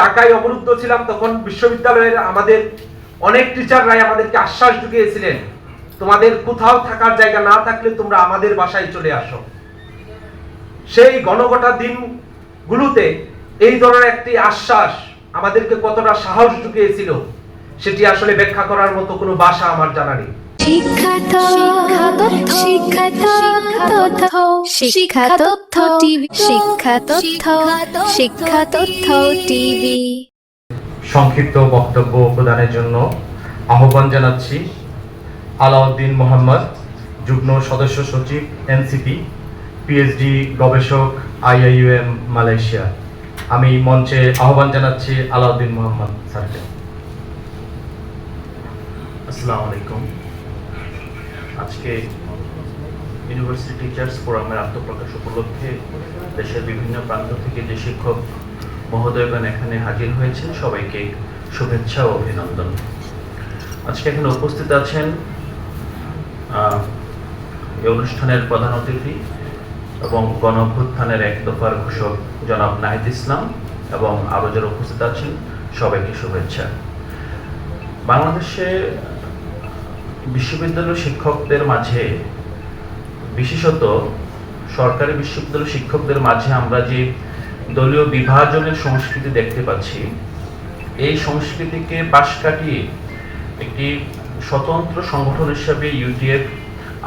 ঢাকায় অবরুদ্ধ ছিলাম, তখন বিশ্ববিদ্যালয়ের আমাদের অনেক টিচাররাই আমাদেরকে আশ্বাস ঢুকিয়েছিলেন, তোমাদের কোথাও থাকার জায়গা না থাকলে তোমরা আমাদের বাসায় চলে আসো। সেই গণগটা দিনগুলোতে এই ধরনের একটি আশ্বাস আমাদেরকে কতটা সাহস ঢুকিয়েছিল, সেটি আসলে ব্যাখ্যা করার মতো কোনো বাসা আমার জানা নেই। শিক্ষা তথ্য শিক্ষা তথ্য টিভি শিক্ষা তথ্য শিক্ষা তথ্য টিভি। সংক্ষিপ্ত বক্তব্য প্রদানের জন্য আহ্বান জানাচ্ছি আলাউদ্দিন মোহাম্মদ যুগ্ম সদস্য সচিব এনসিপি পিএইচডি গবেষক আইআইইউএম মালয়েশিয়া। আমি মঞ্চে আহ্বান জানাচ্ছি আলাউদ্দিন মোহাম্মদ স্যারকে। আসসালামু আলাইকুম। আজকে ইউনিভার্সিটি টিচার্স ফোরামের আত্মপ্রকাশ উপলক্ষে দেশের বিভিন্ন প্রান্ত থেকে যে শিক্ষক মহোদয়গণ এখানে হাজির হয়েছেন, সবাইকে শুভেচ্ছা ও অভিনন্দন। আজকে এখানে উপস্থিত আছেন এই অনুষ্ঠানের প্রধান অতিথি এবং গণ অভ্যুত্থানের এক দফার ঘোষক জনাব নাহিদ ইসলাম এবং আরও যারা উপস্থিত আছেন, সবাইকে শুভেচ্ছা। বাংলাদেশে বিশ্ববিদ্যালয় শিক্ষকদের মাঝে, বিশেষত সরকারি বিশ্ববিদ্যালয় শিক্ষকদের মাঝে আমরা যে দলীয় বিভাজনের সংস্কৃতি দেখতে পাচ্ছি, এই সংস্কৃতিকে পাশ কাটিয়ে একটি স্বতন্ত্র সংগঠন হিসাবে ইউটিএফ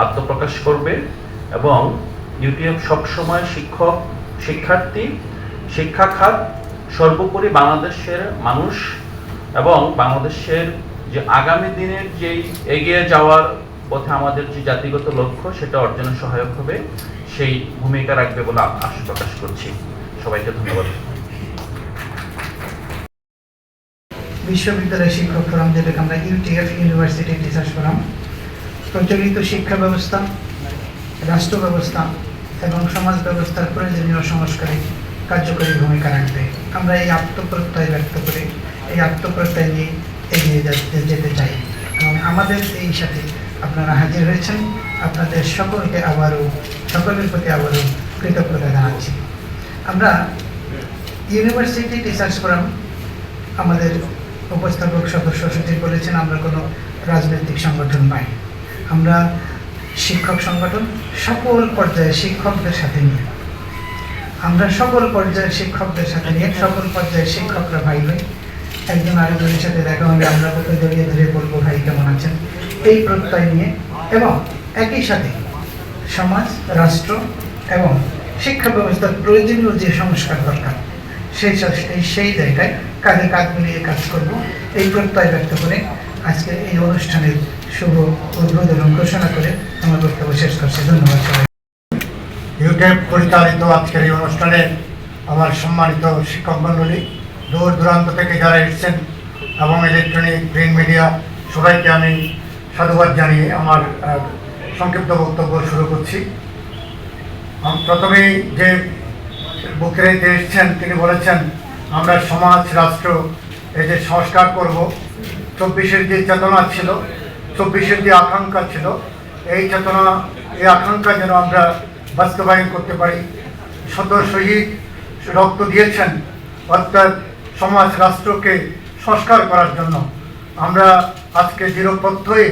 আত্মপ্রকাশ করবে এবং ইউটিএফ সবসময় শিক্ষক, শিক্ষার্থী শিক্ষা খাত সর্বোপরি বাংলাদেশের মানুষ এবং বাংলাদেশের যে আগামী দিনের যেই এগিয়ে যাওয়ার পথে আমাদের যে জাতিগত লক্ষ্য, সেটা অর্জনে সহায়ক হবে। সেই ভূমিকা রাখবে বলে আশা প্রকাশ করছি। সবাইকে ধন্যবাদ। বিশ্ববিদ্যালয় শিক্ষক ফোরাম যেটাকে আমরা ইউটিএফ ইউনিভার্সিটি টিচার্স ফোরাম, প্রচলিত শিক্ষা ব্যবস্থা, রাষ্ট্র ব্যবস্থা এবং সমাজ ব্যবস্থার প্রয়োজনীয় সংস্কারে কার্যকরী ভূমিকা রাখবে। আমরা এই আত্মপ্রত্যয় ব্যক্ত করে, এই আত্মপ্রত্যয় নিয়ে এগিয়ে যেতে চাই। এবং আমাদের এই সাথে আপনারা হাজির হয়েছেন। আপনাদের সকলকে আবারও, সকলের প্রতি আবারও কৃতজ্ঞতা জানাচ্ছি। আমরা ইউনিভার্সিটি রিসার্চ ফোরাম, আমাদের উপস্থাপক সদস্য সচিব বলেছেন, আমরা কোনো রাজনৈতিক সংগঠন নয়। আমরা শিক্ষক সংগঠন, সকল পর্যায়ে শিক্ষকদের সাথে নিয়ে। আমরা সকল পর্যায়ের শিক্ষকদের সাথে নিয়ে, সকল পর্যায়ের শিক্ষকরা ভাই ভাই একজন আরেকজনের সাথে দেখা হলে আমরা ওকে জড়িয়ে ধরে বলব, ভাই, কেমন আছেন? এই প্রত্যয় নিয়ে এবং একই সাথে সমাজ, রাষ্ট্র এবং শিক্ষা ব্যবস্থার প্রয়োজনীয় যে সংস্কার দরকার, সেই সেই জায়গায় কাঁধে কাঁধ মিলিয়ে কাজ করব। এই প্রত্যয় ব্যক্ত করে আজকের এই অনুষ্ঠানের শুভ উদ্বোধন ঘোষণা করে আমার বক্তব্য শেষ করছি। ধন্যবাদ সবাই ইউটিউব পরিচালিত আজকের এই অনুষ্ঠানে আমার সম্মানিত শিক্ষক মণ্ডলী দূর দূরান্ত থেকে যারা এসেছেন এবং ইলেকট্রনিক প্রিন্ট মিডিয়া সবাইকে আমি সাধুবাদ জানিয়ে আমার সংক্ষিপ্ত বক্তব্য শুরু করছি। প্রথমেই যে বক্তৃতাতে এসেছেন, তিনি বলেছেন, আমরা সমাজ, রাষ্ট্র, এই যে সংস্কার করব। চব্বিশের যে চেতনা ছিল, চব্বিশের যে আকাঙ্ক্ষা ছিল, এই চেতনা, এই আকাঙ্ক্ষা যেন আমরা বাস্তবায়ন করতে পারি। শত শহীদ রক্ত দিয়েছেন, অর্থাৎ সমাজ রাষ্ট্রকে সংস্কার করার জন্য আমরা আজকে দৃঢ়পথ হয়ে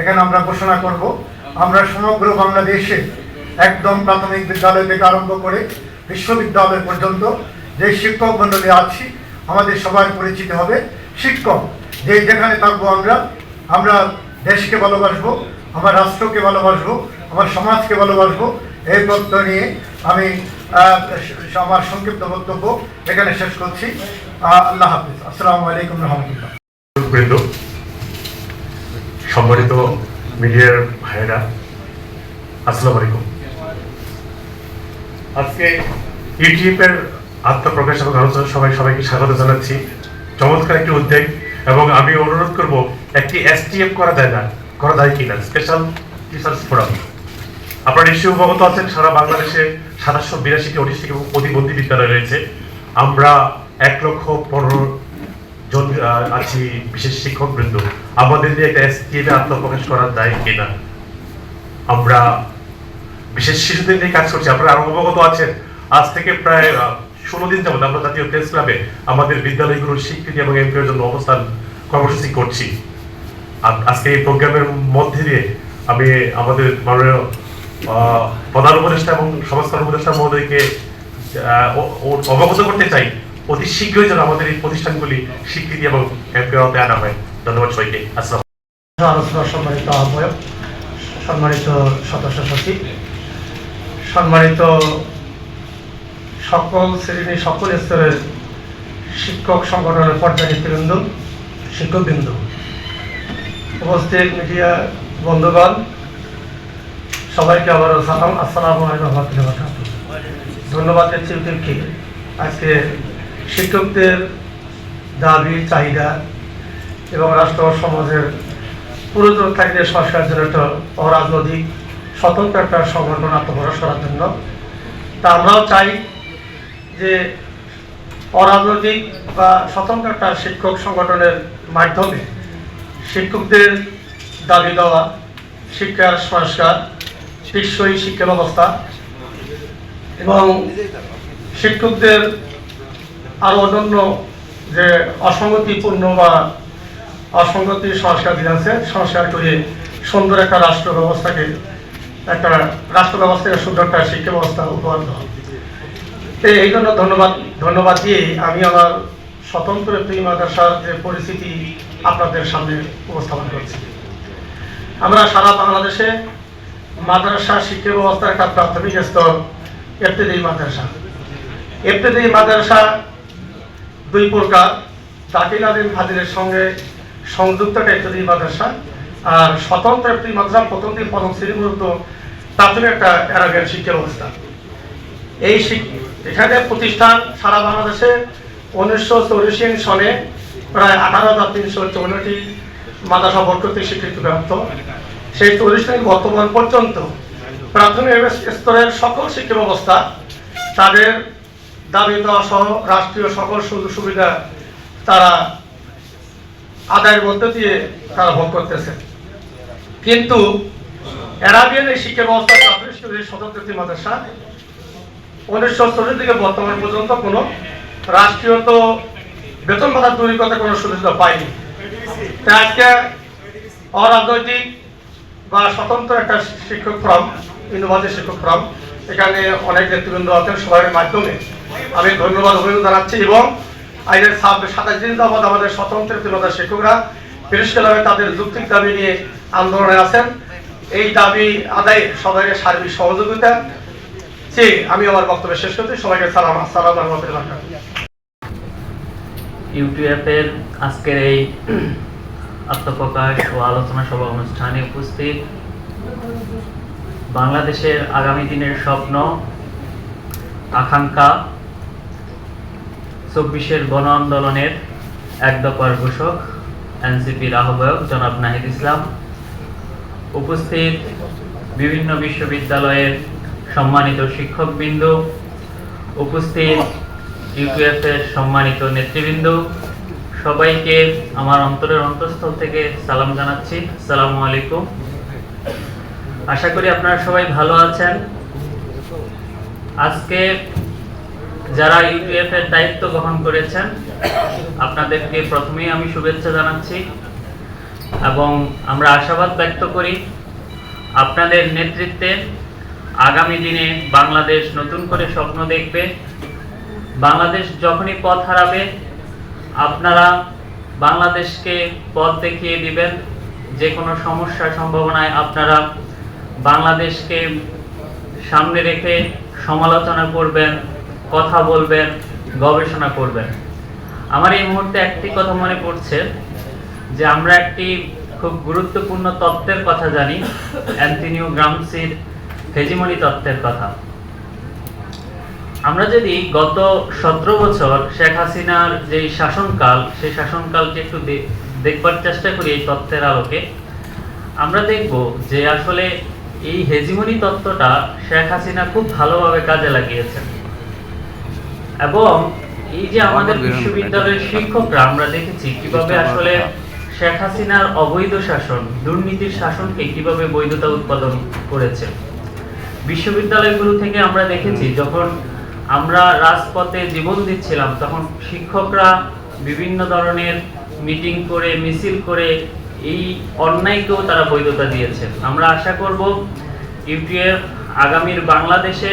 এখানে আমরা ঘোষণা করব। আমরা সমগ্র বাংলাদেশে একদম প্রাথমিক বিদ্যালয় থেকে আরম্ভ করে বিশ্ববিদ্যালয় পর্যন্ত যে শিক্ষক মণ্ডলী আছি, আমাদের সবার পরিচিত হবে। শিক্ষক, যে যেখানে থাকব আমরা আমরা দেশকে ভালোবাসবো, আমার রাষ্ট্রকে ভালোবাসবো, আমার সমাজকে ভালোবাসবো, এই তত্ত্ব নিয়ে আমি আমার সংক্ষিপ্ত বক্তব্য এখানে শেষ করছি। আল্লাহ হাফিজ। আসসালামু আলাইকুম রহমতুল্লাহ। সম্মানিত মিডিয়ার ভাইয়েরা, আসসালামু আলাইকুম। আজকে ইউটিউব এর আত্মপ্রকাশ এবং আলোচনা সবাই সবাইকে স্বাগত জানাচ্ছি। চমৎকার একটি উদ্যোগ এবং আমি অনুরোধ করব, একটি এসটিএফ করা যায় না, করা যায় কিনা স্পেশাল টিচার্স ফোরাম আপনারা নিশ্চয়ই অবগত আছেন, সারা বাংলাদেশে সাতাশশো বিরাশিটি অটিস্টিক এবং প্রতিবন্ধী বিদ্যালয় রয়েছে। আমরা এক লক্ষ পনেরো জন আছি বিশেষ শিক্ষক বৃন্দ আমাদের দিয়ে একটা এসটিএমে আত্মপ্রকাশ করার দায় কিনা আমরা বিশেষ শিশুদের নিয়ে কাজ করছি, আপনারা আরও অবগত আছেন। আজ থেকে প্রায় ষোলো দিন যাবত আমরা জাতীয় প্রেস ক্লাবে আমাদের বিদ্যালয়গুলোর স্বীকৃতি এবং এমপিওর জন্য অবস্থান কর্মসূচি করছি। আজকে এই প্রোগ্রামের মধ্যে দিয়ে আমি আমাদের মাননীয় প্রধান উপদেষ্টা এবং সমাজকর্ম উপদেষ্টা মহোদয়কে অবগত করতে চাই। অতি শীঘ্রই যেন আমাদের এই প্রতিষ্ঠানগুলি স্বীকৃতি এবং এমপিওর আনা হয়। ধন্যবাদ সবাইকে। আসসালাম সম্মানিত আহ্বায়ক, সম্মানিত সদস্য সচিব, সম্মানিত সকল শ্রেণি, সকল স্তরের শিক্ষক সংগঠনের পর্যায়বৃন্দ, শিক্ষকবৃন্দ, উপস্থিত মিডিয়া বন্ধুগণ সবাইকে আবারও সালাম। আসসালামু রহমতুল্লাহ। ধন্যবাদ উকিলকে। আজকে শিক্ষকদের দাবি, চাহিদা এবং রাষ্ট্র সমাজের পুরাতন থাকলে সংস্কার জন্য একটা অরাজনৈতিক, স্বতন্ত্র একটা সংগঠন আত্মপ্রকাশ করার জন্য। তা আমরাও চাই যে অরাজনৈতিক বা স্বতন্ত্র একটা শিক্ষক সংগঠনের মাধ্যমে শিক্ষকদের দাবি দেওয়া শিক্ষার সংস্কার টেকসই শিক্ষা ব্যবস্থা এবং শিক্ষকদের আরও অন্যান্য যে অসঙ্গতিপূর্ণ বা অসঙ্গতি সংস্কার দিন আছে, সংস্কার করে সুন্দর একটা রাষ্ট্র ব্যবস্থাকে, একটা রাষ্ট্র ব্যবস্থাকে সুন্দর একটা শিক্ষা ব্যবস্থা উপহার দেওয়া। এই জন্য ধন্যবাদ ধন্যবাদ দিয়ে আমি আমার স্বতন্ত্র প্রি মাদ্রাসার যে পরিস্থিতি আপনাদের সামনে উপস্থাপন করছি। আমরা সারা বাংলাদেশে মাদ্রাসা শিক্ষা ব্যবস্থার একটা প্রাথমিক স্তর এফতেদি মাদ্রাসা। এফতেদি মাদ্রাসা দুই প্রকার দাখিল আদিম ফাজিলের সঙ্গে সংযুক্ত একটা মাদ্রাসা আর স্বতন্ত্র একটি মাদ্রাসা প্রথম দিন প্রথম শ্রেণি মূলত প্রাথমিক একটা অ্যারাবিয়ান শিক্ষা ব্যবস্থা। এই এখানে প্রতিষ্ঠান সারা বাংলাদেশে উনিশশো চৌরাশি সনে প্রায় আঠারো হাজার তিনশো চৌনটি মাদ্রাসা বোর্ড কর্তৃক স্বীকৃতিপ্রাপ্ত সেই চল্লিশ বর্তমান পর্যন্ত প্রাথমিক স্তরের সকল শিক্ষা ব্যবস্থা তাদের দাবি দেওয়া সহ রাষ্ট্রীয় সকল সুযোগ সুবিধা তারা আদায়ের মধ্য দিয়ে তারা ভোগ করতেছে। কিন্তু অ্যারাবিয়ান এই শিক্ষা ব্যবস্থা প্রাথমিক স্কুলের মাদ্রাসা উনিশশো চল্লিশ থেকে বর্তমান পর্যন্ত কোনো তো বেতন ভাতা তৈরি করতে কোনো সুবিধা পায়নি। আজকে অরাজনৈতিক বা স্বতন্ত্র একটা শিক্ষক ফোরাম ইউনিভার্সিটি শিক্ষক ফোরাম, এখানে অনেক নেতৃবৃন্দ আছেন সবার মাধ্যমে। আমি ধন্যবাদ অভিনন্দন জানাচ্ছি এবং আইনের ছাব্বিশ সাতাশ দিন যাবৎ আমাদের স্বতন্ত্র তৃণমূল শিক্ষকরা বিশেষভাবে তাদের যুক্তিক দাবি নিয়ে আন্দোলনে আছেন। এই দাবি আদায়ে সবাইকে সার্বিক সহযোগিতা। চেয়ে আমি আমার বক্তব্য শেষ করছি। সবাইকে সালাম, আসসালাম রহমতুল্লাহ। ইউটিউবের আজকের এই আত্মপ্রকাশ ও আলোচনা সভা অনুষ্ঠানে উপস্থিত বাংলাদেশের আগামী দিনের স্বপ্ন, আকাঙ্ক্ষা, চব্বিশের গণ আন্দোলনের এক দফার ঘোষক এনসিপির আহ্বায়ক জনাব নাহিদ ইসলাম, উপস্থিত বিভিন্ন বিশ্ববিদ্যালয়ের সম্মানিত শিক্ষকবৃন্দ, উপস্থিত ইউপিএফের সম্মানিত নেতৃবৃন্দ সবাইকে আমার অন্তরের অন্তঃস্থল থেকে সালাম জানাচ্ছি। আসসালামু আলাইকুম। আশা করি আপনারা সবাই ভালো আছেন। আজকে যারা ইউপিএফ এর দায়িত্ব গ্রহণ করেছেন, আপনাদেরকে প্রথমেই আমি শুভেচ্ছা জানাচ্ছি এবং আমরা আশাবাদ ব্যক্ত করি আপনাদের নেতৃত্বে আগামী দিনে বাংলাদেশ নতুন করে স্বপ্ন দেখবে। বাংলাদেশ যখনই পথ হারাবে আপনারা বাংলাদেশকে পথ দেখিয়ে দিবেন যে কোনো সমস্যার সম্ভাবনায় আপনারা বাংলাদেশকে সামনে রেখে সমালোচনা করবেন, কথা বলবেন, গবেষণা করবেন। আমার এই মুহূর্তে একটি কথা মনে পড়ছে, যে আমরা একটি খুব গুরুত্বপূর্ণ তত্ত্বের কথা জানি, অ্যান্টনিও গ্রামসির হেজিমনি তত্ত্বের কথা। আমরা যদি গত সতেরো বছর শেখ হাসিনার যে শাসনকাল সেই শাসনকালকে একটু দেখবার চেষ্টা করি এই তত্ত্বের আলোকে আমরা দেখব যে আসলে এই হেজিমনি তত্ত্বটা শেখ হাসিনা খুব ভালোভাবে কাজে লাগিয়েছেন। এবং এই যে আমাদের বিশ্ববিদ্যালয়ের শিক্ষকরা আমরা দেখেছি কীভাবে আসলে শেখ হাসিনার অবৈধ শাসন দুর্নীতির শাসনকে কীভাবে বৈধতা উৎপাদন করেছে। বিশ্ববিদ্যালয়গুলো থেকে আমরা দেখেছি যখন আমরা রাজপথে জীবন দিচ্ছিলাম, তখন শিক্ষকরা বিভিন্ন ধরনের মিটিং করে, মিছিল করে এই অন্যায়কেও তারা বৈধতা দিয়েছেন আমরা আশা করব ইউটিএফ আগামীর বাংলাদেশে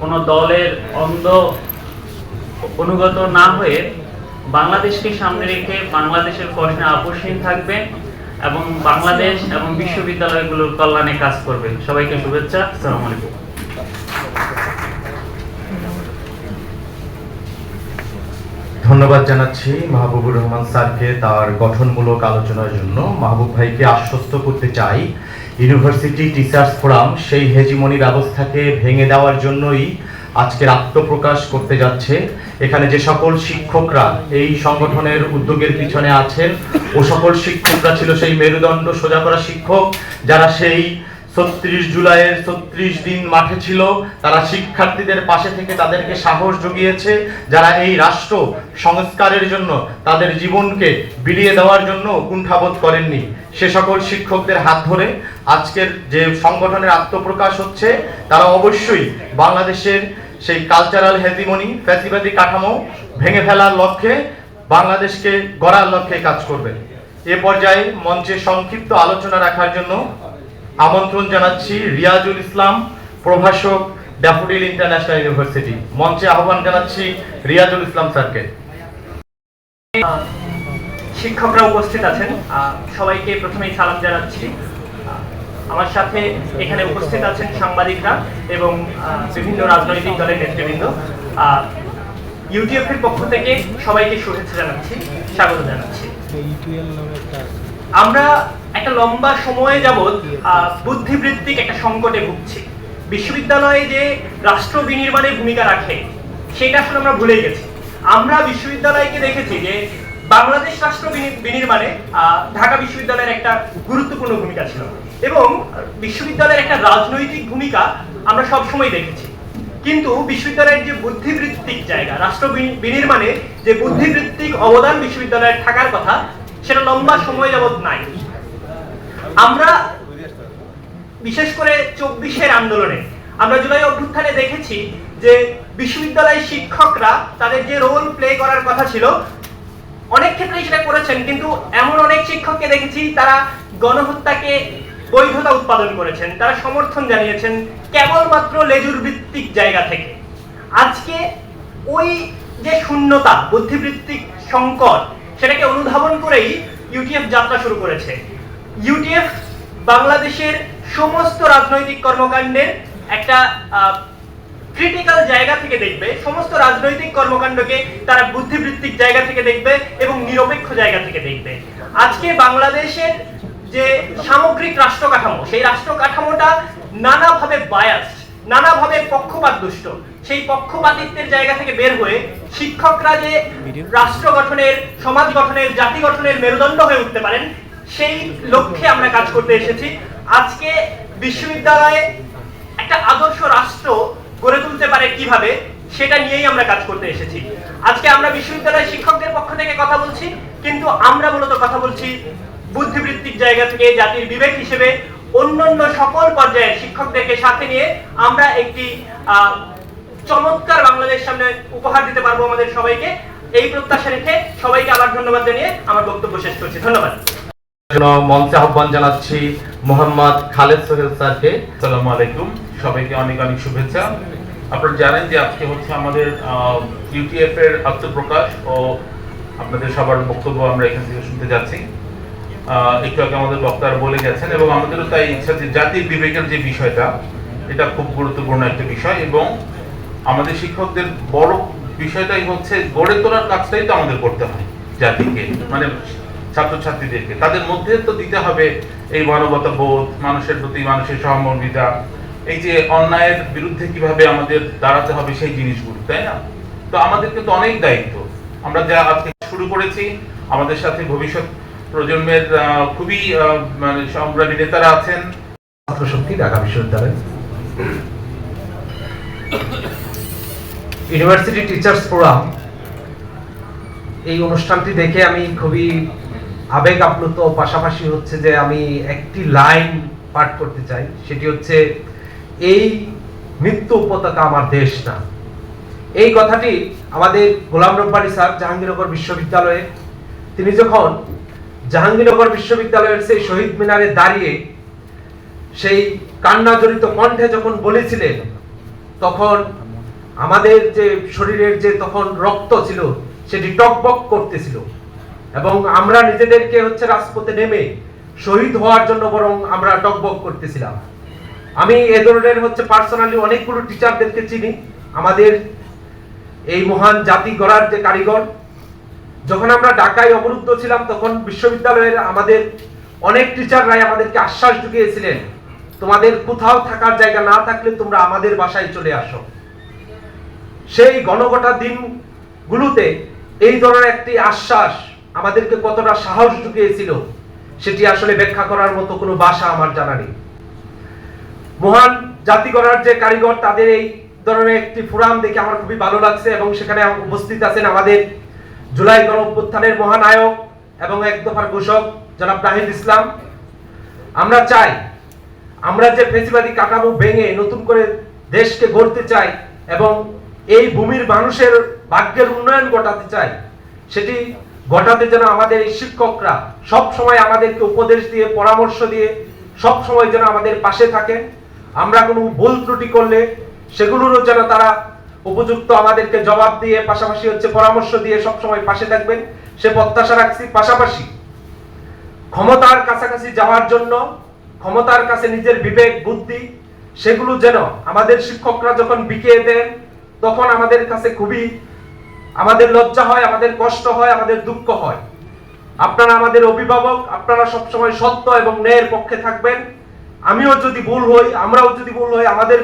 কোনো দলের অন্ধ অনুগত না হয়ে বাংলাদেশকে সামনে রেখে বাংলাদেশের প্রশ্নে আপোষহীন থাকবে এবং বাংলাদেশ এবং বিশ্ববিদ্যালয়গুলোর কল্যাণে কাজ করবে। সবাইকে শুভেচ্ছা। আসসালামু আলাইকুম। ধন্যবাদ জানাচ্ছি মাহবুবুর রহমান স্যারকে তার গঠনমূলক আলোচনার জন্য। মাহবুব ভাইকে আশ্বস্ত করতে চাই, ইউনিভার্সিটি টিচার্স ফোরাম সেই হেজিমনি ব্যবস্থাকে ভেঙে দেওয়ার জন্যই আজকের আত্মপ্রকাশ করতে যাচ্ছে। এখানে যে সকল শিক্ষকরা এই সংগঠনের উদ্যোগের পিছনে আছেন, ও সকল শিক্ষকরা ছিল সেই মেরুদণ্ড সোজা করা শিক্ষক, যারা সেই ছত্রিশ জুলাইয়ের ছত্রিশ দিন মাঠে ছিল। তারা শিক্ষার্থীদের পাশে থেকে তাদেরকে সাহস জুগিয়েছে। যারা এই রাষ্ট্র সংস্কারের জন্য, তাদের জীবনকে বিলিয়ে দেওয়ার জন্য কুণ্ঠাবোধ করেননি। সে সকল শিক্ষকদের হাত ধরে আজকের যে সংগঠনের আত্মপ্রকাশ হচ্ছে, তারা অবশ্যই বাংলাদেশের সেই কালচারাল হেজিমনি ফ্যাসিবাদী কাঠামো ভেঙে ফেলার লক্ষ্যে, বাংলাদেশকে গড়ার লক্ষ্যে কাজ করবে। এ পর্যায়ে মঞ্চে সংক্ষিপ্ত আলোচনা রাখার জন্য আমন্ত্রণ জানাচ্ছি রিয়াজুল ইসলাম, প্রভাষক ড্যাফোডিল ইন্টারন্যাশনাল ইউনিভার্সিটি। মঞ্চে আহ্বান জানাচ্ছি রিয়াজুল ইসলাম স্যারকে। শিক্ষকরা উপস্থিত আছেন। সবাইকে প্রথমেই সালাম জানাচ্ছি। আমার সাথে এখানে উপস্থিত আছেন সাংবাদিকরা এবং বিভিন্ন রাজনৈতিক দলের নেতৃবৃন্দ। ইউটিএফ এর পক্ষ থেকে সবাইকে শুভেচ্ছা জানাচ্ছি, স্বাগত জানাচ্ছি। আমরা একটা লম্বা সময়ে যাবৎ বুদ্ধিবৃত্তিক একটা সংকটে ভুগছি। বিশ্ববিদ্যালয়ে যে রাষ্ট্র বিনির্মাণে ভূমিকা রাখে, সেটা আসলে আমরা ভুলে গেছি। আমরা বিশ্ববিদ্যালয়কে দেখেছি যে বাংলাদেশ রাষ্ট্র বিনির্মাণে ঢাকা বিশ্ববিদ্যালয়ের একটা গুরুত্বপূর্ণ ভূমিকা ছিল। এবং বিশ্ববিদ্যালয়ের একটা রাজনৈতিক ভূমিকা আমরা সবসময় দেখেছি। কিন্তু বিশ্ববিদ্যালয়ের যে বুদ্ধিবৃত্তিক জায়গা, রাষ্ট্র বিনির্মাণে যে বুদ্ধিবৃত্তিক অবদান বিশ্ববিদ্যালয়ের থাকার কথা, সেটা লম্বা সময় যাবৎ নাই। আমরা বিশেষ করে চব্বিশের আন্দোলনে, আমরা জুলাই অভ্যুত্থানে দেখেছি যে বিশ্ববিদ্যালয়ের শিক্ষকরা তাদের যে রোল প্লে করার কথা ছিল, অনেক ক্ষেত্রেই সেটা করেছেন, কিন্তু এমন অনেক শিক্ষককে দেখেছি তারা গণহত্যাকে বৈধতা উৎপাদন করেছেন, তারা সমর্থন জানিয়েছেন কেবলমাত্র লেজুর ভিত্তিক জায়গা থেকে। আজকে ওই যে শূন্যতা, বুদ্ধিবৃত্তিক সংকট, সেটাকে অনুধাবন করেই ইউটিএফ যাত্রা শুরু করেছে। ইউটিএফ বাংলাদেশের সমস্ত রাজনৈতিক কর্মকাণ্ডের একটা ক্রিটিক্যাল জায়গা থেকে দেখবে। সমস্ত রাজনৈতিক কর্মকাণ্ডকে তারা বুদ্ধিবৃত্তিক জায়গা থেকে দেখবে এবং নিরপেক্ষ জায়গা থেকে দেখবে। আজকে বাংলাদেশের যে সামগ্রিক রাষ্ট্র কাঠামো সেই রাষ্ট্র কাঠামোটা নানাভাবে বায়াস নানাভাবে পক্ষপাত দুষ্ট সেই পক্ষপাতিত্বের জায়গা থেকে বের হয়ে শিক্ষকরা যে রাষ্ট্র গঠনের সমাজ গঠনের জাতি গঠনের মেরুদণ্ড হয়ে উঠতে পারেন সেই লক্ষ্যে আমরা কাজ করতে এসেছি। আজকে বিশ্ববিদ্যালয়ে একটা আদর্শ রাষ্ট্র গড়ে তুলতে পারে কীভাবে, সেটা নিয়েই আমরা কাজ করতে এসেছি। আজকে আমরা বিশ্ববিদ্যালয়ের শিক্ষকদের পক্ষ থেকে কথা বলছি, কিন্তু আমরা মূলত কথা বলছি বুদ্ধিবৃত্তিক জায়গা থেকে জাতির বিবেক হিসেবে অন্যান্য সকল পর্যায়ের শিক্ষকদেরকে সাথে নিয়ে আমরা একটি চমৎকার বাংলাদেশ সামনে উপহার দিতে পারব আমাদের সবাইকে। এই প্রত্যাশা রেখে সবাইকে আবার ধন্যবাদ জানিয়ে আমার বক্তব্য শেষ করছি। ধন্যবাদ। জন্য মঞ্চে আহ্বান জানাচ্ছি মোহাম্মদ খালেদ সোহেল স্যারকে। আলাইকুম। সবাইকে অনেক অনেক শুভেচ্ছা। আপনারা জানেন যে আজকে হচ্ছে আমাদের ইউটিএফ এর আত্মপ্রকাশ ও আপনাদের সবার বক্তব্য আমরা এখান থেকে শুনতে যাচ্ছি। একটু আগে আমাদের বক্তারা বলে গেছেন এবং আমাদেরও তাই ইচ্ছা যে জাতির বিবেকের যে বিষয়টা, এটা খুব গুরুত্বপূর্ণ একটা বিষয় এবং আমাদের শিক্ষকদের বড় বিষয়টাই হচ্ছে গড়ে তোলার কাজটাই তো আমাদের করতে হয় জাতিকে। মানে ছাত্রছাত্রীদেরকে। তাদের মধ্যে তো দিতে হবে এই মানবতা বোধ মানুষের প্রতি মানুষের সহমর্মিতা, এই যে অন্যায়ের বিরুদ্ধে কীভাবে আমাদের দাঁড়াতে হবে সেই জিনিসগুলো, তাই না? তো আমাদেরকে তো অনেক দায়িত্ব। আমরা যা আজকে শুরু করেছি, আমাদের সাথে ভবিষ্যৎ প্রজন্মের খুবই মানে সংগ্রামী নেতারা আছেন। ছাত্রশক্তি ঢাকা বিশ্ববিদ্যালয়। University teachers forum. এই অনুষ্ঠানটি দেখে আমি খুবই আবেগ আপ্লুত, পাশাপাশি হচ্ছে যে আমি একটি লাইন পাঠ করতে চাই, সেটি হচ্ছে, এই মৃত্যু উপত্যকা আমার দেশ না। এই কথাটি আমাদের গোলাম রব্বানি স্যার জাহাঙ্গীরনগর বিশ্ববিদ্যালয়ে, তিনি যখন জাহাঙ্গীরনগর বিশ্ববিদ্যালয়ের সেই শহীদ মিনারে দাঁড়িয়ে সেই কান্না জড়িত কণ্ঠে যখন বলেছিলেন, তখন আমাদের যে শরীরের যে তখন রক্ত ছিল, সেটি টকবক করতেছিল। এবং আমরা নিজেদেরকে হচ্ছে রাজপথে নেমে শহীদ হওয়ার জন্য বরং আমরা টকবক করতেছিলাম। আমি এ ধরনের হচ্ছে পার্সোনালি অনেকগুলো টিচারদেরকে চিনি। আমাদের এই মহান জাতি গড়ার যে কারিগর, যখন আমরা ঢাকায় অবরুদ্ধ ছিলাম তখন বিশ্ববিদ্যালয়ের আমাদের অনেক টিচাররাই আমাদেরকে আশ্বাস জুগিয়েছিলেন, তোমাদের কোথাও থাকার জায়গা না থাকলে তোমরা আমাদের বাসায় চলে আসো। সেই গণগটা দিনগুলোতে এই ধরনের একটি আশ্বাস আমাদেরকে কতটা সাহস জুগিয়েছিল, সেটি আসলে ব্যাখ্যা করার মতো কোনো ভাষা আমার জানা নেই। মহান জাতি গড়ার যে কারিগর, তাদের এই ধরনের একটি ফোরাম দেখে আমার খুবই ভালো লাগছে এবং সেখানে উপস্থিত আছেন আমাদের জুলাই গণ অভ্যুত্থানের মহানায়ক এবং এক দফার ঘোষক, জনাব নাহিদ ইসলাম। আমরা চাই, আমরা যে ফেসিবাদী কাঠামো ভেঙে নতুন করে দেশকে গড়তে চাই এবং এই ভূমির মানুষের ভাগ্যের উন্নয়ন ঘটাতে চাই, সেটি ঘটাতে যেন আমাদের এই শিক্ষকরা সব সময় আমাদেরকে উপদেশ দিয়ে, পরামর্শ দিয়ে, সব সময় যেন আমাদের পাশে থাকেন। আমরা কোনো ভুল ত্রুটি করলে সেগুলোরও যেন তারা উপযুক্ত আমাদেরকে জবাব দিয়ে, পাশাপাশি হচ্ছে পরামর্শ দিয়ে সব সময় পাশে থাকবেন, সে প্রত্যাশা রাখছি। পাশাপাশি ক্ষমতার কাছাকাছি যাওয়ার জন্য, ক্ষমতার কাছে নিজের বিবেক, বুদ্ধি, সেগুলো যেন আমাদের শিক্ষকরা যখন বিকিয়ে দেন, তখন আমাদের কাছে খুবই আমাদের লজ্জা হয়, আমাদের কষ্ট হয়, আমাদের দুঃখ হয়। আপনারা আমাদের অভিভাবক, আপনারা সবসময় সত্য এবং ন্যায়ের পক্ষে থাকবেন। আমিও যদি ভুল হই, আমরাও যদি ভুল হই, আমাদের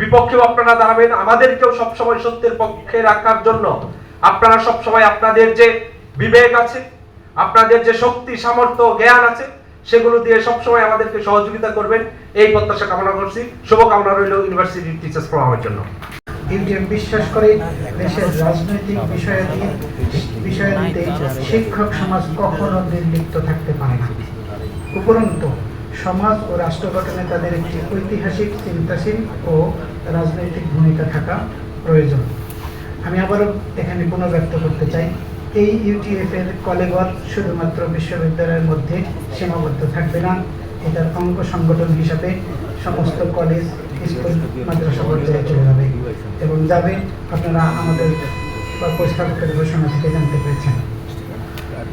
বিপক্ষেও আপনারা দাঁড়াবেন। আমাদেরকেও সবসময় সত্যের পক্ষে রাখার জন্য আপনারা সবসময় আপনাদের যে বিবেক আছে, আপনাদের যে শক্তি, সামর্থ্য, জ্ঞান আছে, সেগুলো দিয়ে সবসময় আমাদেরকে সহযোগিতা করবেন। এই প্রত্যাশা কামনা করছি। শুভকামনা রইল ইউনিভার্সিটি টিচার্স ফোরামের জন্য। ইউটিউব বিশ্বাস করে দেশের রাজনৈতিক বিষয়াদি বিষয়াদিতে শিক্ষক সমাজ কখনো নির্লিপ্ত থাকতে পারে না। উপরন্তু, সমাজ ও রাষ্ট্র গঠনে তাদের একটি ঐতিহাসিক চিন্তাশীল ও রাজনৈতিক ভূমিকা থাকা প্রয়োজন। আমি আবারও এখানে পুনর্ব্যক্ত করতে চাই। এই ইউটিএফ এর কলেবর শুধুমাত্র বিশ্ববিদ্যালয়ের মধ্যে সীমাবদ্ধ থাকবে না, এটার অঙ্গ সংগঠন হিসাবে সমস্ত কলেজ এবং যাবে আপনারা আমাদের প্রস্তাবকের ঘোষণা থেকে জানতে পেরেছেন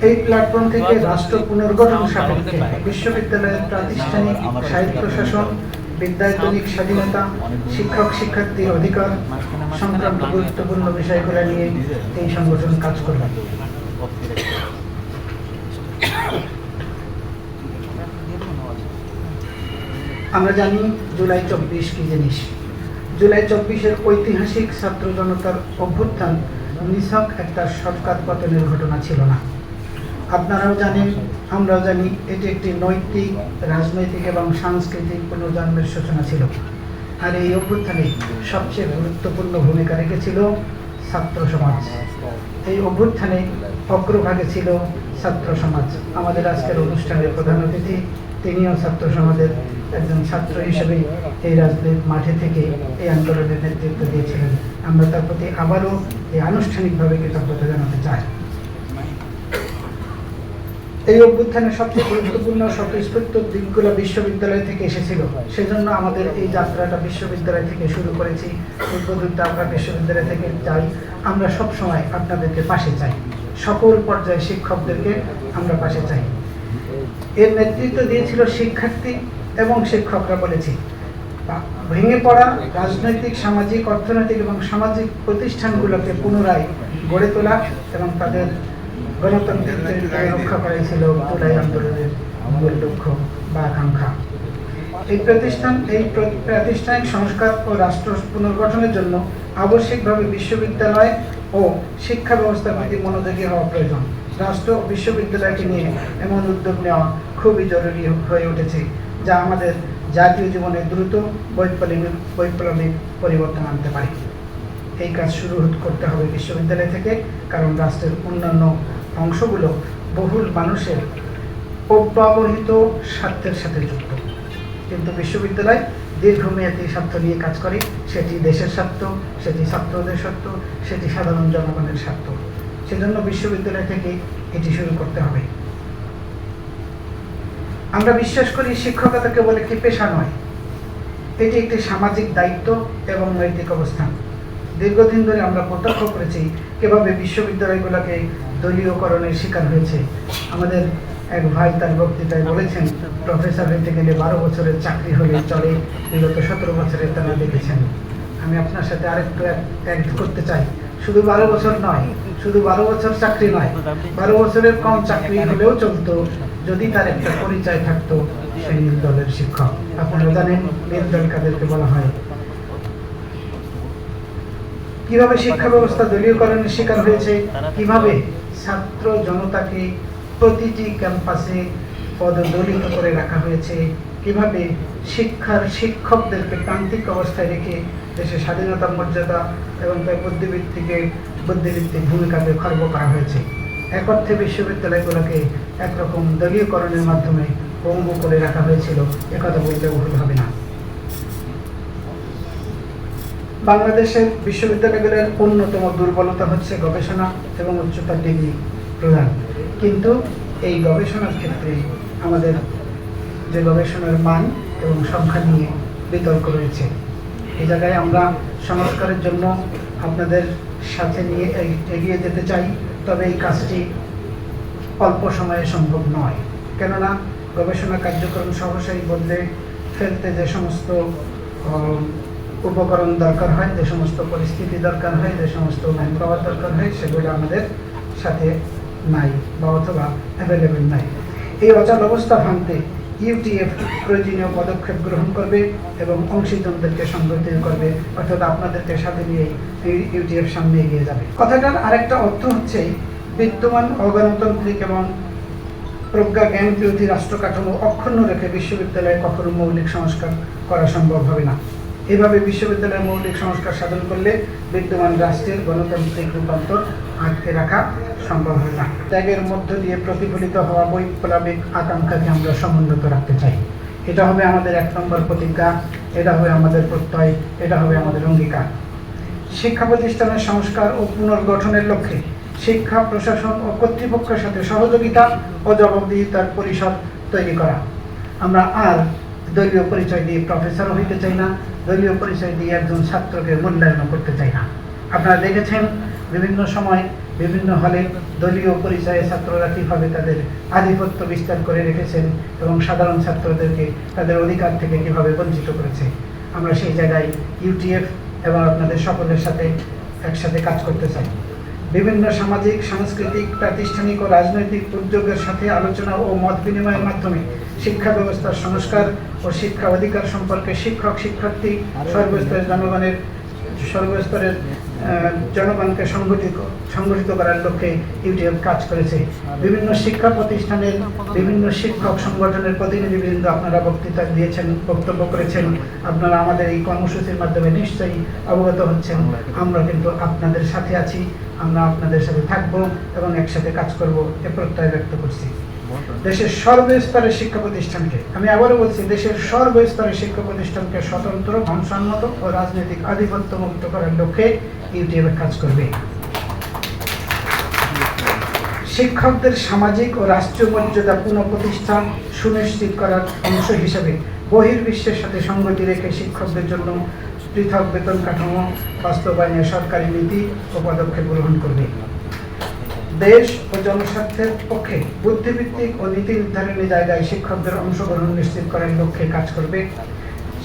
এই প্ল্যাটফর্ম থেকে রাষ্ট্র পুনর্গঠন সাপেক্ষে বিশ্ববিদ্যালয়ের প্রাতিষ্ঠানিক সাহিত্য শাসন বিদ্যায়তনিক স্বাধীনতা শিক্ষক শিক্ষার্থীর অধিকার সংক্রান্ত গুরুত্বপূর্ণ বিষয়গুলো নিয়ে এই সংগঠন কাজ করবে আমরা জানি জুলাই চব্বিশ কি জিনিস। জুলাই চব্বিশের ঐতিহাসিক ছাত্র জনতার অভ্যুত্থান নিছক একটা সরকার পতনের ঘটনা ছিল না। আপনারাও জানেন, আমরাও জানি এটি একটি নৈতিক, রাজনৈতিক এবং সাংস্কৃতিক পুনর্জন্মের সূচনা ছিল। আর এই অভ্যুত্থানে সবচেয়ে গুরুত্বপূর্ণ ভূমিকা রেখেছিল ছাত্র সমাজ। এই অভ্যুত্থানে অগ্রভাগে ছিল ছাত্র সমাজ। আমাদের আজকের অনুষ্ঠানের প্রধান অতিথি তিনিও ছাত্র সমাজের একজন ছাত্র হিসেবেই এই রাজনীতির মাঠে থেকে এই আন্দোলনের নেতৃত্ব দিয়েছিলেন। আমরা তার প্রতি আবারও এই আনুষ্ঠানিকভাবে কৃতজ্ঞতা জানাতে চাই। এই অভ্যুত্থানের সবচেয়ে গুরুত্বপূর্ণ স্বতঃস্ফূর্ত দিকগুলো বিশ্ববিদ্যালয় থেকে এসেছিল। সেজন্য আমাদের এই যাত্রাটা বিশ্ববিদ্যালয় থেকে শুরু করেছি। উদ্বোধনটা আমরা বিশ্ববিদ্যালয় থেকে চাই আমরা সব সময় আপনাদেরকে পাশে চাই। সকল পর্যায়ে শিক্ষকদেরকে আমরা পাশে চাই। এর নেতৃত্ব দিয়েছিল শিক্ষার্থী এবং শিক্ষকরা বলেছি। ভেঙে পড়া রাজনৈতিক, সামাজিক, অর্থনৈতিক এবং সামাজিক প্রতিষ্ঠানগুলোকে পুনরায় গড়ে তোলা এবং তাদের গণতান্ত্রিক চরিত্র রক্ষা করাই ছিল জুলাই আন্দোলনের মূল লক্ষ্য বা আকাঙ্ক্ষা। এই প্রতিষ্ঠান, এই প্রাতিষ্ঠানিক সংস্কার ও রাষ্ট্র পুনর্গঠনের জন্য আবশ্যিকভাবে বিশ্ববিদ্যালয় ও শিক্ষা ব্যবস্থার প্রতি মনোযোগী হওয়া প্রয়োজন। রাষ্ট্র বিশ্ববিদ্যালয়কে নিয়ে এমন উদ্যোগ নেওয়া খুবই জরুরি হয়ে উঠেছে, যা আমাদের জাতীয় জীবনে দ্রুত বৈপ্লবিক বৈপ্লবিক পরিবর্তন আনতে পারে। এই কাজ শুরু করতে হবে বিশ্ববিদ্যালয় থেকে, কারণ রাষ্ট্রের অন্যান্য অংশগুলো বহুল মানুষের অব্যবহিত স্বার্থের সাথে যুক্ত। কিন্তু বিশ্ববিদ্যালয় দীর্ঘমেয়াদী স্বার্থ নিয়ে কাজ করে, সেটি দেশের স্বার্থ, সেটি ছাত্রদের স্বার্থ, সেটি সাধারণ জনগণের স্বার্থ। সেজন্য বিশ্ববিদ্যালয় থেকে এটি শুরু করতে হবে। আমরা বিশ্বাস করি শিক্ষকতা কেবল একটি পেশা নয়, এটি একটি সামাজিক দায়িত্ব এবং নৈতিক অবস্থান। দীর্ঘদিন ধরে আমরা প্রত্যক্ষ করেছি কীভাবে বিশ্ববিদ্যালয়গুলোকে দলীয়করণের শিকার হয়েছে। আমাদের এক ভাই তার বক্তৃতায় বলেছেন, প্রফেসর হইতে গেলে বারো বছরের চাকরি হলে চলে, বিগত সতেরো বছরের তারা দেখেছেন। আমি আপনার সাথে আরেকটু এক করতে চাই। শুধু বারো বছর নয়, শুধু বারো বছর চাকরি নয়, বারো বছরের কম চাকরি হলেও চলতো যদি তার একটা পরিচয় থাকতো, সেই নীল দলের শিক্ষক। আপনারা জানেন নীল দল কাদেরকে বলা হয়। কীভাবে শিক্ষা ব্যবস্থা দলীয়করণের শিকার হয়েছে? কীভাবে ছাত্র জনতাকে প্রতিটি ক্যাম্পাসে পদদলিত করে রাখা হয়েছে? কীভাবে শিক্ষার শিক্ষকদেরকে প্রান্তিক অবস্থায় রেখে দেশের স্বাধীনতা মর্যাদা এবং তার বুদ্ধিবৃত্তিকে বুদ্ধিবৃত্তিক ভূমিকাকে খর্ব করা হয়েছে? এক অর্থে বিশ্ববিদ্যালয়গুলোকে একরকম দলীয়করণের মাধ্যমে পঙ্গু করে রাখা হয়েছিল। একথা বলতে ভুল হবে না। বাংলাদেশের বিশ্ববিদ্যালয়গুলোর অন্যতম দুর্বলতা হচ্ছে গবেষণা এবং উচ্চতর ডিগ্রি প্রদান। কিন্তু এই গবেষণার ক্ষেত্রে আমাদের যে গবেষণার মান এবং সংখ্যা নিয়ে বিতর্ক রয়েছে। এই জায়গায় আমরা সংস্কারের জন্য আপনাদের সাথে নিয়ে এগিয়ে যেতে চাই। তবে এই কাজটি অল্প সময়ে সম্ভব নয়। কেননা, গবেষণা কার্যক্রম সহসাই বদলে ফেলতে যে সমস্ত উপকরণ দরকার হয়, যে সমস্ত পরিস্থিতি দরকার হয়, যে সমস্ত ম্যান পাওয়ার দরকার হয়, সেগুলো আমাদের সাথে নাই বা অথবা অ্যাভেলেবেল নাই। এই অচল অবস্থা ভাঙতে ইউটিএফ প্রয়োজনীয় পদক্ষেপ গ্রহণ করবে এবং অংশীজনদেরকে সংগঠিত করবে, অর্থাৎ আপনাদেরকে সাথে নিয়ে ইউটিএফ সামনে এগিয়ে যাবে। কথাটার আরেকটা অর্থ হচ্ছে বিদ্যমান অগণতান্ত্রিক এবং প্রজ্ঞা জ্ঞান বিরোধী রাষ্ট্র কাঠামো অক্ষুণ্ণ রেখে বিশ্ববিদ্যালয়ে কখনো মৌলিক সংস্কার করা সম্ভব হবে না। এভাবে বিশ্ববিদ্যালয়ের মৌলিক সংস্কার সাধন করলে বিদ্যমান রাষ্ট্রের গণতান্ত্রিক রূপান্তর আটকে রাখা সম্ভব হয় না। ত্যাগের মধ্য দিয়ে প্রতিফলিত হওয়া বৈপ্লবিক আকাঙ্ক্ষাকে আমরা সমুন্নত রাখতে চাই। এটা হবে আমাদের এক নম্বর প্রতিজ্ঞা, এটা হবে আমাদের প্রত্যয়, এটা হবে আমাদের অঙ্গীকার। শিক্ষা প্রতিষ্ঠানের সংস্কার ও পুনর্গঠনের লক্ষ্যে শিক্ষা, প্রশাসন ও কর্তৃপক্ষের সাথে সহযোগিতা ও জবাবদিহিতার পরিষদ তৈরি করা। আমরা আর দলীয় পরিচয় দিয়ে প্রফেসর হইতে চাই না, দলীয় পরিচয় দিয়ে একজন ছাত্রকে মূল্যায়ন করতে চাই না। আপনারা দেখেছেন, বিভিন্ন সময় বিভিন্ন হলে দলীয় পরিচয়ে ছাত্ররা কীভাবে তাদের আধিপত্য বিস্তার করে রেখেছেন এবং সাধারণ ছাত্রদেরকে তাদের অধিকার থেকে কীভাবে বঞ্চিত করেছে। আমরা সেই জায়গায় ইউটিএফ এবং আপনাদের সকলের সাথে একসাথে কাজ করতে চাই। বিভিন্ন সামাজিক, সাংস্কৃতিক, প্রাতিষ্ঠানিক ও রাজনৈতিক উদ্যোগের সাথে আলোচনা ও মত বিনিময়ের মাধ্যমে শিক্ষা ব্যবস্থার সংস্কার ও শিক্ষা অধিকার সম্পর্কে শিক্ষক, শিক্ষার্থী, সর্বস্তরের জনগণের, সর্বস্তরের জনগণকে সংগঠিত সংগঠিত করার লক্ষ্যে ইউটিএফ কাজ করেছে। বিভিন্ন শিক্ষা প্রতিষ্ঠানের, বিভিন্ন শিক্ষক সংগঠনের প্রতিনিধিবৃন্দ আপনারা বক্তৃতা দিয়েছেন, বক্তব্য করেছেন। আপনারা আমাদের এই কর্মসূচির মাধ্যমে নিশ্চয়ই অবগত হচ্ছেন। আমরা কিন্তু আপনাদের সাথে আছি, আমরা আপনাদের সাথে থাকব এবং একসাথে কাজ করব এ প্রত্যয় ব্যক্ত করছি। দেশের সর্বস্তরের শিক্ষা প্রতিষ্ঠানকে, আমি আবারও বলছি, দেশের সর্বস্তরের শিক্ষা প্রতিষ্ঠানকে স্বতন্ত্র ভারসাম্যত ও রাজনৈতিক আধিপত্য মুক্ত করার লক্ষ্যে ইউটিএফ কাজ করবে শিক্ষকদের সামাজিক ও রাষ্ট্রীয় মর্যাদা পুনঃপ্রতিষ্ঠা সুনিশ্চিত করার অংশ হিসেবে বহির্বিশ্বের সাথে সঙ্গতি রেখে শিক্ষকদের জন্য পৃথক বেতন কাঠামো বাস্তবায়নে সরকারি নীতি ও পদক্ষেপ গ্রহণ করবে। দেশ ও জনস্বার্থের পক্ষে বুদ্ধিভিত্তিক ও নীতি নির্ধারণী জায়গায় শিক্ষকদের অংশগ্রহণ নিশ্চিত করার লক্ষ্যে কাজ করবে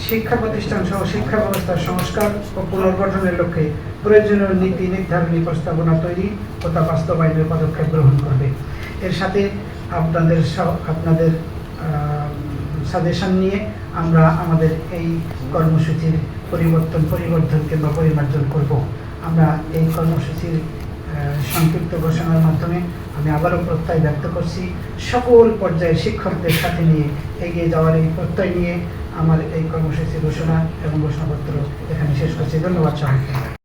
শিক্ষা প্রতিষ্ঠান সহ শিক্ষা ব্যবস্থার সংস্কার ও পুনর্গঠনের লক্ষ্যে প্রয়োজনীয় নীতি নির্ধারণী প্রস্তাবনা তৈরি ও তা বাস্তবায়নের পদক্ষেপ গ্রহণ করবে। এর সাথে আপনাদের আপনাদের সাজেশন নিয়ে আমরা আমাদের এই কর্মসূচির পরিবর্তন পরিবর্ধন কিংবা পরিমার্জন করব। আমরা এই কর্মসূচির সংক্ষিপ্ত ঘোষণার মাধ্যমে আমি আবারও প্রত্যয় ব্যক্ত করছি, সকল পর্যায়ের শিক্ষকদের সাথে নিয়ে এগিয়ে যাওয়ার এই প্রত্যয় নিয়ে আমার এই কর্মসূচি ঘোষণা এবং ঘোষণাপত্র এখানে শেষ করছি। ধন্যবাদ সবাইকে।